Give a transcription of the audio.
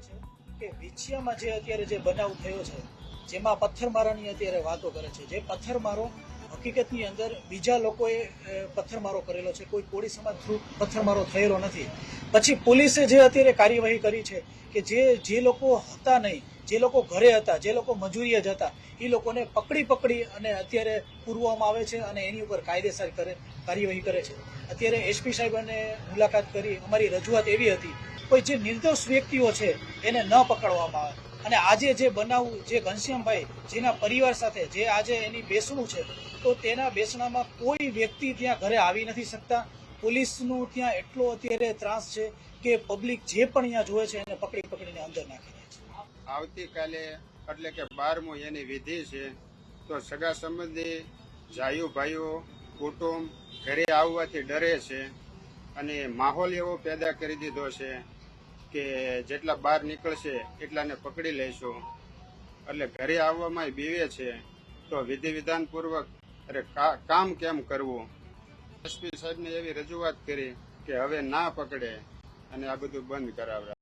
છે કે વિછિયામાં જે અત્યારે જે બનાવ થયો છે, જેમાં પથ્થરમારાની અત્યારે વાતો કરે છે, જે પથ્થરમારો હકીકતની અંદર બીજા લોકોએ પથ્થરમારો કરેલો છે. કોઈ કોળી સમાજ થ્રુ પથ્થરમારો થયેલો નથી. પછી પોલીસે જે અત્યારે કાર્યવાહી કરી છે કે જે જે લોકો હતા નહીં, જે લોકો ઘરે હતા, જે લોકો મજૂરીએ જ હતા, એ લોકોને પકડી પકડી અને અત્યારે પૂરવામાં આવે છે અને એની ઉપર કાયદેસર કરે, કાર્યવાહી કરે છે. અત્યારે એસપી સાહેબને મુલાકાત કરી. અમારી રજૂઆત એવી હતી કોઈ જે નિર્દોષ વ્યક્તિઓ છે, એને ન પકડવામાં આવે. અને આજે જે બનાવ, જે ઘનશ્યામભાઈ, જેના પરિવાર સાથે જે આજે એની બેસણું છે, તો તેના બેસણામાં કોઈ વ્યક્તિ ત્યાં ઘરે આવી નથી શકતા. પોલીસનું ત્યાં એટલો અત્યારે ત્રાસ છે કે પબ્લિક જે પણ અહીંયા જોવે છે, એને પકડી પકડીને અંદર નાખી દે છે. આવતીકાલે, એટલે કે બારમું એની વિધિ છે, તો સગા સંબંધી, જાયુ ભાઈઓ, કુટુંબ, ઘરે આવવાથી ડરે છે અને માહોલ એવો પેદા કરી દીધો છે કે જેટલા બહાર નીકળશે એટલાને પકડી લેશો એટલે ઘરે આવવામાં બીવે છે. તો વિધિ વિધાન પૂર્વક અરે કામ કેમ કરવું? એસપી સાહેબને એવી રજૂઆત કરી કે હવે ના પકડે અને આ બધું બંધ કરાવડાવે